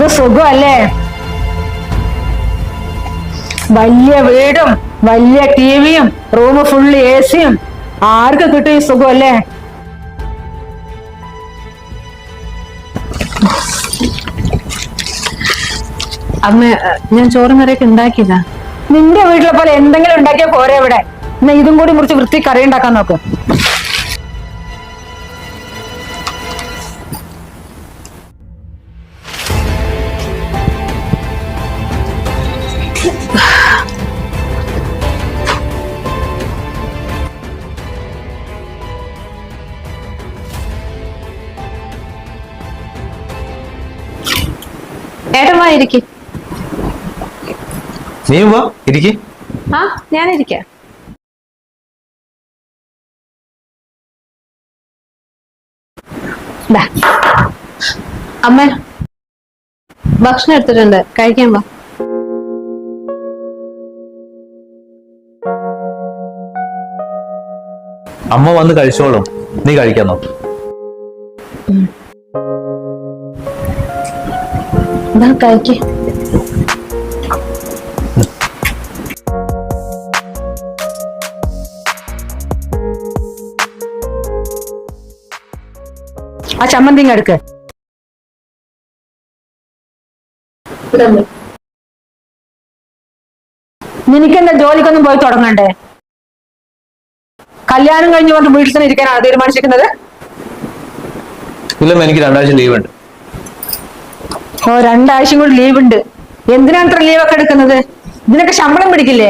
എന്ത് സുഖമല്ലേ? വലിയ വീടും വലിയ ടിവിയും റൂം ഫുള്ള് എ സിയും ആർക്ക് കിട്ടും ഈ സുഖമല്ലേ? അമ്മ ഞാൻ ചോറും കറിയൊക്കെ ഉണ്ടാക്കിയതാ. നിന്റെ വീട്ടിലെ പോലെ എന്തെങ്കിലും ഉണ്ടാക്കിയ പോരെ ഇവിടെ? എന്നാ ഇതും കൂടി മുറിച്ച് വൃത്തി കറി ഉണ്ടാക്കാൻ നോക്ക്. ഇരിക്ക്. നീ വാ ഇരിക്ക്. ആ ഞാനിരിക്കാം ദാ. അമ്മ ഭക്ഷണം എടുത്തിട്ടുണ്ട്. കഴിക്കാൻ വാ. അമ്മ വന്ന് കഴിച്ചോളും. നീ കഴിക്കാൻ നോക്ക് കഴിക്ക്. ആ ചമ്മന്തി എടുക്ക്. നിനക്കെന്താ ജോലിക്കൊന്നും പോയി തുടങ്ങണ്ടേ? കല്യാണം കഴിഞ്ഞ് കൊണ്ട് വീട്ടിൽ തന്നെ ഇരിക്കാനാണ് തീരുമാനിച്ചിരിക്കുന്നത്? ഇല്ല എനിക്ക് രണ്ടാഴ്ച ലീവ് ഉണ്ട്. ഓ രണ്ടാഴ്ച കൂടി ലീവ് ഉണ്ട് എന്തിനാണ് ഇത്ര ഒക്കെ എടുക്കുന്നത്? ഇതിനൊക്കെ ശമ്പളം പിടിക്കില്ലേ?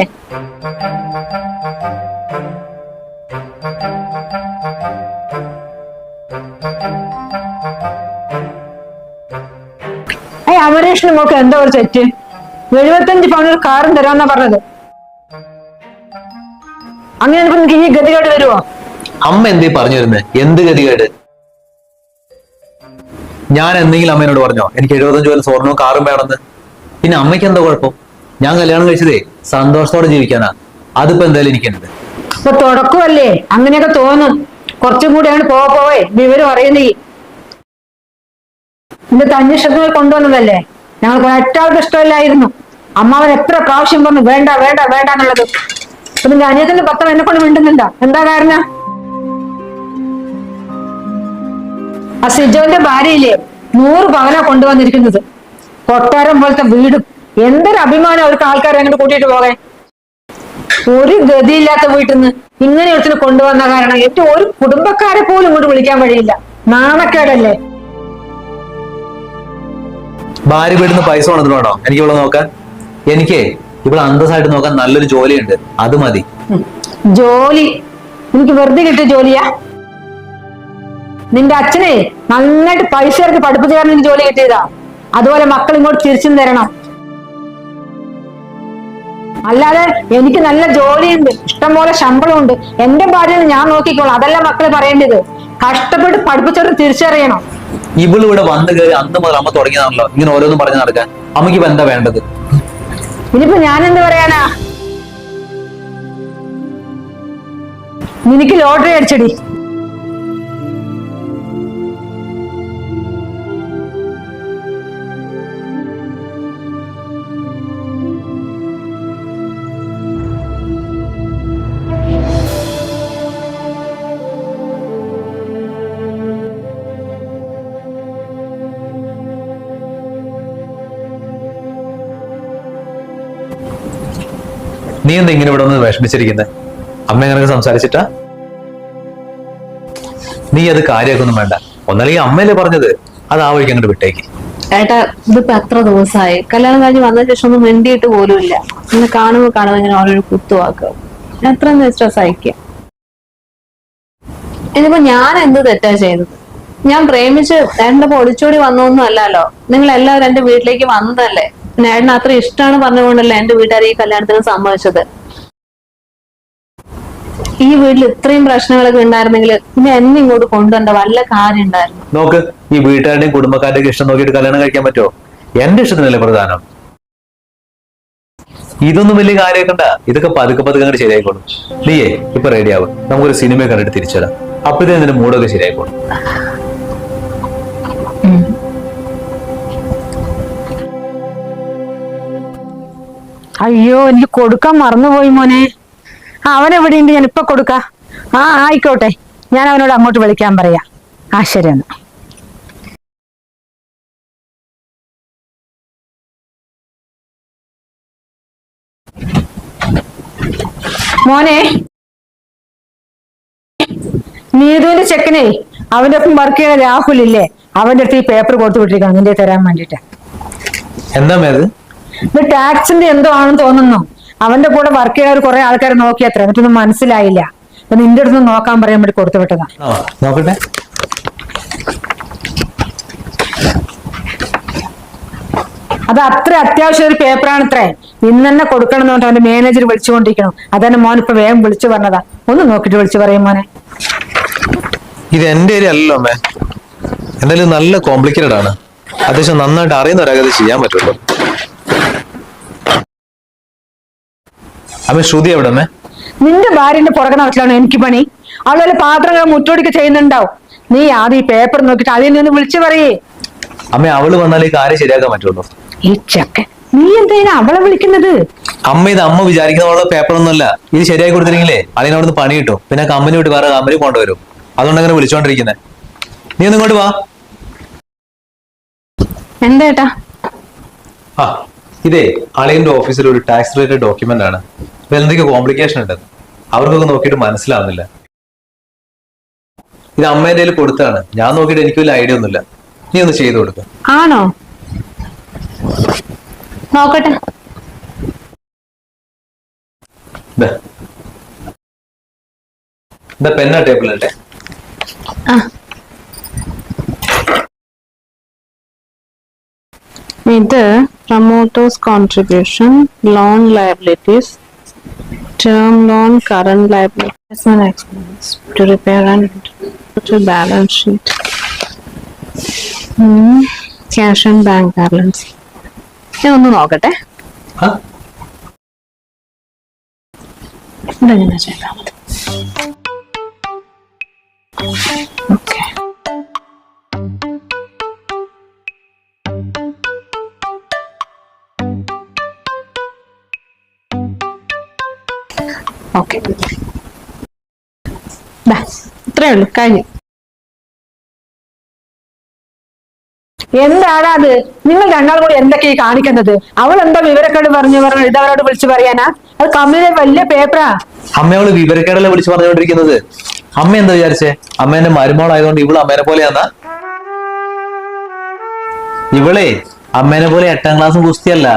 ഏ അമരേഷിന് മോക്ക് എന്താ ഒരു തെറ്റ്. എഴുപത്തഞ്ച് പവനിൽ കാറും തരാമെന്നാ പറഞ്ഞത്. അങ്ങനെ ഈ ഗതികേട് വരുമോ അമ്മ എന്തേ പറഞ്ഞു വരുന്നത് എന്ത് ഗതികേട്? ഞാൻ എന്തെങ്കിലും അമ്മേനോട് പറഞ്ഞോ? എനിക്ക് എഴുപത്തഞ്ച് വരെ സ്വർണവും കാറും വേണമെന്ന്. പിന്നെ അമ്മയ്ക്ക് എന്താ കുഴപ്പം? ഞാൻ കല്യാണം കഴിച്ചതേ സന്തോഷത്തോടെ ജീവിക്കാനാ. അതിപ്പോ എന്തായാലും എനിക്കുണ്ട് അപ്പൊ തുടക്കമല്ലേ അങ്ങനെയൊക്കെ തോന്നും. കുറച്ചും കൂടി പോവ. വിവരം അറിയുന്നീ. ഇന്ന് അന്വേഷണങ്ങൾ കൊണ്ടുവന്നതല്ലേ? ഞങ്ങൾക്ക് ഒറ്റാൾക്ക് ഇഷ്ടമില്ലായിരുന്നു. അമ്മാവൻ എത്ര പ്രാവശ്യം പറഞ്ഞു വേണ്ട വേണ്ട വേണ്ട എന്നുള്ളത്. അപ്പൊ നിന്റെ അനിയത്തിന്റെ പത്രം എന്നെ കൊണ്ട് മിണ്ടുന്നില്ല എന്താ കാരണം? ആ സിജോന്റെ ഭാര്യയില്ലേ നൂറ് പവന കൊണ്ടുവന്നിരിക്കുന്നത്. കൊട്ടാരം പോലത്തെ വീടും. എന്തൊരു അഭിമാനം അവർക്ക് ആൾക്കാരെ അങ്ങോട്ട് കൂട്ടിയിട്ട് പോകാൻ. ഒരു ഗതിയില്ലാത്ത വീട്ടിൽ നിന്ന് ഇങ്ങനെ ഒരുത്തിന് കൊണ്ടുവന്ന കാരണം ഏറ്റവും ഒരു കുടുംബക്കാരെ പോലും ഇങ്ങോട്ട് വിളിക്കാൻ വഴിയില്ല. നാണക്കേടല്ലേ? ഭാര്യ വീടുന്ന പൈസ കൊണ്ടു എനിക്ക് ഇവിടെ നോക്കാൻ. എനിക്കേ ഇവിടെ അന്തസ്സായിട്ട് നോക്കാൻ നല്ലൊരു ജോലിയുണ്ട്. അത് മതി. ജോലി. എനിക്ക് വെറുതെ കിട്ടിയ ജോലിയാ? നിന്റെ അച്ഛനെ നന്നായിട്ട് പൈസ ഇറക്കി പഠിപ്പിച്ചു കാരണം എനിക്ക് ജോലി കിട്ടിയതാ. അതുപോലെ മക്കൾ ഇങ്ങോട്ട് തിരിച്ചും തരണം. അല്ലാതെ എനിക്ക് നല്ല ജോലിയുണ്ട് ഇഷ്ടംപോലെ ശമ്പളമുണ്ട്. എന്റെ ഭാര്യനെ ഞാൻ നോക്കിക്കോളാം. അതല്ല മക്കൾ പറയേണ്ടത്. കഷ്ടപ്പെട്ട് പഠിപ്പിച്ചവർ തിരിച്ചറിയണം. ഇവൾ ഇവിടെ വന്നു കയറി അന്ന് മുതൽ അമ്മ തുടങ്ങിയതാണല്ലോ. ഇങ്ങനെ ഓരോന്നും പറഞ്ഞു നടക്കാൻ. അമ്മയ്ക്ക് ഇപ്പൊ എന്താ വേണ്ടത്? ഇനിയിപ്പോ ഞാൻ എന്ത് പറയാനാ? നിനക്ക് ലോട്ടറി അടിച്ചടി. നീ എന്താ ഇങ്ങനെ ഇവിടെ ഒന്ന് വിഷമിച്ചിരിക്കുന്നത് അമ്മ എങ്ങനെ സംസാരിച്ചിട്ടാ? നീ അത് കാര്യമാക്കൊന്നും വേണ്ട. ഒന്നല്ലെങ്കിൽ അമ്മയല്ലേ പറഞ്ഞത്? അത് ആ വഴിക്ക് അങ്ങോട്ട് വിട്ടേക്ക്. ഏട്ടാ ഇതിപ്പോ എത്ര ദിവസമായി കല്യാണം കഴിഞ്ഞ് വന്ന ശേഷം ഒന്നും മിണ്ടിയിട്ട് പോലും ഇല്ല. ഇങ്ങനെ കാണുമ്പോ കാണുമ്പോ ഇങ്ങനെ ഓരോ കുത്തുവാക്കുക എത്ര സ്ട്രെസ് സഹിക്കുക ഇതിപ്പോ ഞാൻ എന്ത് തെറ്റാ ചെയ്തത്? ഞാൻ പ്രേമിച്ച് എന്റെ പൊളിച്ചോടി വന്നൊന്നും അല്ലല്ലോ. നിങ്ങൾ എല്ലാവരും എന്റെ വീട്ടിലേക്ക് വന്നതല്ലേ? ഏട്ടന് അത്ര ഇഷ്ടമാണ് പറഞ്ഞുകൊണ്ടല്ലേ എന്റെ വീട്ടുകാർ ഈ കല്യാണത്തിന് സമ്മതിച്ചത്? ഈ വീട്ടിൽ ഇത്രയും പ്രശ്നങ്ങളൊക്കെ ഉണ്ടായിരുന്നെങ്കിൽ പിന്നെ എന്നെ ഇങ്ങോട്ട് കൊണ്ടുവരേണ്ട വല്ല കാര്യം ഉണ്ടായിരുന്നു. നോക്ക് ഈ വീട്ടുകാരുടെയും കുടുംബക്കാരുടെയും ഇഷ്ടം നോക്കിയിട്ട് കല്യാണം കഴിക്കാൻ പറ്റുമോ? എന്റെ ഇഷ്ടത്തിനല്ലേ പ്രധാനം? ഇതൊന്നും വലിയ കാര്യമാക്കണ്ട ഇതൊക്കെ പതുക്കെ പതുക്കെ അങ്ങോട്ട് ശരിയായിക്കോളും. നീയേ ഇപ്പൊ റെഡിയാവും നമുക്കൊരു സിനിമ കണ്ടിട്ട് തിരിച്ചിടാം അപ്പോഴത്തേ നിന്റെ മൂടൊക്കെ ശരിയായിക്കോളും. അയ്യോ എനിക്ക് കൊടുക്കാൻ മറന്നുപോയി മോനെ. അവൻ എവിടെയുണ്ട് ഞാൻ ഇപ്പൊ കൊടുക്ക. ആ ആയിക്കോട്ടെ. ഞാൻ അവനോട് അങ്ങോട്ട് വിളിക്കാൻ പറയാ. ആ ശരി എന്നാ. മോനെ. നീതുവിന്റെ ചെക്കനെ അവന്റെ ഒപ്പം വർക്ക് ചെയ്യുന്ന രാഹുൽ ഇല്ലേ? അവന്റെ അടുത്ത് ഈ പേപ്പർ കൊടുത്തു വിട്ടിരിക്കണം നിന്റെ തരാൻ വേണ്ടിട്ട് എന്താ ഇത് ടാക്സിന്റെ എന്തോ ആണെന്ന് തോന്നുന്നു. അവന്റെ കൂടെ വർക്ക് ചെയ്യുന്ന കുറെ ആൾക്കാരെ നോക്കി അത്ര എന്നിട്ടൊന്നും മനസ്സിലായില്ല. അപ്പൊ നിന്റെ അടുത്ത് നോക്കാൻ പറയാൻ വേണ്ടി കൊടുത്തു വിട്ടതാ. നോക്കട്ടെ. അത് അത്ര അത്യാവശ്യം ഒരു പേപ്പറാണ് ഇത്രേ ഇന്ന് തന്നെ കൊടുക്കണം എന്ന് പറഞ്ഞാൽ അവന്റെ മാനേജർ വിളിച്ചുകൊണ്ടിരിക്കണം. അതന്നെ മോൻ ഇപ്പൊ വേഗം വിളിച്ചു പറഞ്ഞതാ. ഒന്ന് നോക്കിട്ട് വിളിച്ചു പറയും മോനെ. ഇത് എന്റെ ഏരിയ അല്ലല്ലോ അമ്മേ. എന്തായാലും നല്ല കോംപ്ലിക്കേറ്റഡ് ആണ്. അത്യാവശ്യം നന്നായിട്ട് അറിയുന്നവരൊക്കെ അത് ചെയ്യാൻ പറ്റുള്ളൂ. അമ്മ ശ്രുതി എവിടെ നിന്റെ ഭാര്യന്റെ പുറകെ നടക്കലാണ് എനിക്ക് പണി? അവളെ പാത്രങ്ങൾ മുറ്റോടിക്ക് ചെയ്യുന്നുണ്ടാവും. നീ ആദ്യം ഈ പേപ്പർ നോക്കിട്ട് അതിൽ നിന്ന് വിളിച്ചു പറയേ. അമ്മ അവൾ വന്നാൽ ഈ കാര്യം ശരിയാക്കാൻ പറ്റുള്ളൂ ഈ ചക്ക നീ എന്തിനാ അവളെ വിളിക്കുന്നത്? അമ്മ ഇത് അമ്മ വിചാരിക്കുന്ന പോലെ പേപ്പർ ഒന്നുമല്ല ഇത് ശരിയാക്കി കൊടുത്തില്ലെങ്കിലേ അതിന് അവിടുന്ന് പണി കിട്ടും. പിന്നെ കമ്പനി വിട്ട് വേറെ കമ്പനി കൊണ്ടുവരും. അതുകൊണ്ട് അങ്ങനെ വിളിച്ചോണ്ടിരിക്കുന്നത് നീ ഒന്ന് ഇങ്ങോട്ട് വാ. എന്താ ഇതേ അളിയന്റെ ഓഫീസിൽ ഒരു ടാക്സ് റിലേറ്റഡ് ഡോക്യുമെന്റ് ആണ്. അപ്പൊ എന്തൊക്കെ കോംപ്ലിക്കേഷൻ ഉണ്ട്. അവർക്കൊക്കെ നോക്കിയിട്ട് മനസ്സിലാവുന്നില്ല. ഇത് അമ്മേന്റെ കയ്യിൽ കൊടുത്താണ്. ഞാൻ നോക്കിയിട്ട് എനിക്ക് വലിയ ഐഡിയ ഒന്നുമില്ല. നീ ഒന്ന് ചെയ്തു കൊടുക്ക. ആണോ? നോക്കട്ടെ. എന്താ പെന്ന ഇത് promoters contribution loan liabilities term loan current liabilities expense to repair and to balance sheet cash and bank balance ഞാൻ ഒന്ന് നോക്കട്ടെ. ഇതെങ്ങനെ ചെയ്താൽ മതി? ഓക്കെ ഇത്രേ ഉള്ളൂ കഴിഞ്ഞു. എന്താണ് അത്? നിങ്ങൾ രണ്ടാളും കൂടി എന്തൊക്കെയാ കാണിക്കുന്നത്? അവൾ എന്താ വിവരക്കേട് പറഞ്ഞു പറഞ്ഞു ഇതവരോട് വിളിച്ചു പറയാനാ? അത് കമ്പനിയുടെ വലിയ പേപ്പറാ. അമ്മ അവൾ വിവരക്കേടല്ലേ വിളിച്ചു പറഞ്ഞുകൊണ്ടിരിക്കുന്നത്? അമ്മ എന്താ വിചാരിച്ചേ? അമ്മേന്റെ മരുമോളായതുകൊണ്ട് ഇവൾ അമ്മേനെ പോലെയാന്നാ? ഇവളെ അമ്മേനെ പോലെ എട്ടാം ക്ലാസ് കുസ്തിയല്ല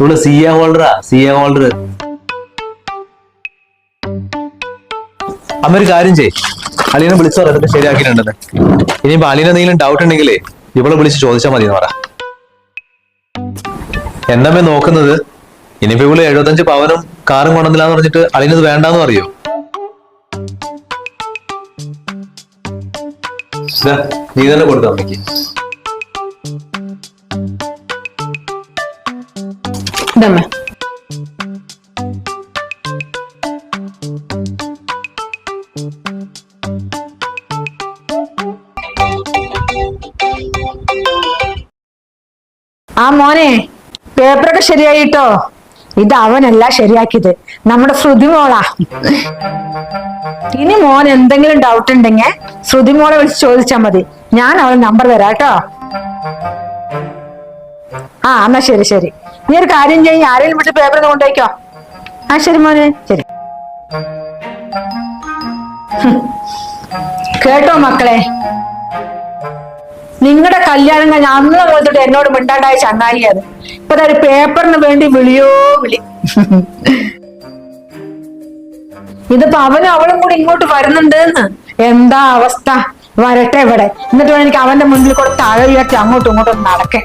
ഇവൾ സി എ ഹോൾഡറാ സി എ ഹോൾഡർ അമ്മ ഒരു കാര്യം ചെയ് അലീനെ വിളിച്ചു പറഞ്ഞിട്ട് ശരിയാക്കിയിട്ടുണ്ടെന്ന്. ഇനിയിപ്പോ അലീന എന്തെങ്കിലും ഡൗട്ട് ഉണ്ടെങ്കിലേ ഇവളെ വിളിച്ച് ചോദിച്ചാൽ മതി എന്ന് പറ. എന്താ നോക്കുന്നത്? ഇനിയിപ്പോ ഇവൾ എഴുപത്തഞ്ച് പവനും കാറും കൊണ്ടുവന്നില്ലാന്ന് പറഞ്ഞിട്ട് അലീനത് വേണ്ടാന്ന് പറയോ? നീ തന്നെ കൊടുക്കാം അമ്മയ്ക്ക്. ഇതമ്മേ. മോനെ പേപ്പറൊക്കെ ശരിയായിട്ടോ ഇത് അവനല്ല ശരിയാക്കിയത്. നമ്മുടെ ശ്രുതി ഇനി മോൻ എന്തെങ്കിലും ഡൗട്ട് ഉണ്ടെങ്കിൽ ശ്രുതി മോളെ വിളിച്ച് ചോദിച്ചാൽ മതി. ഞാൻ അവളെ നമ്പർ തരാം കേട്ടോ ആ എന്നാ ശരി ശരി. നീ ഒരു കാര്യം ചെയ്യും. ആരെങ്കിലും വിട്ട് പേപ്പർ കൊണ്ടുപോയിക്കോ. ആ ശരി മോനെ ശരി. കേട്ടോ മക്കളെ. നിങ്ങളുടെ കല്യാണം കഴിഞ്ഞ അന്ന് മുതലിട്ട് എന്നോട് മിണ്ടാണ്ടായ ചങ്ങായി ഇപ്പൊ ഒരു പേപ്പറിന് വേണ്ടി വിളിയോ വിളി. ഇതിപ്പോ അവനും അവളും കൂടി ഇങ്ങോട്ട് വരുന്നുണ്ട് എന്താ അവസ്ഥ? വരട്ടെ ഇവിടെ. എന്നിട്ട് എനിക്ക് അവന്റെ മുന്നിൽ കൂടെ താഴെ ഉയർത്തി അങ്ങോട്ടും ഇങ്ങോട്ടും നടക്കേ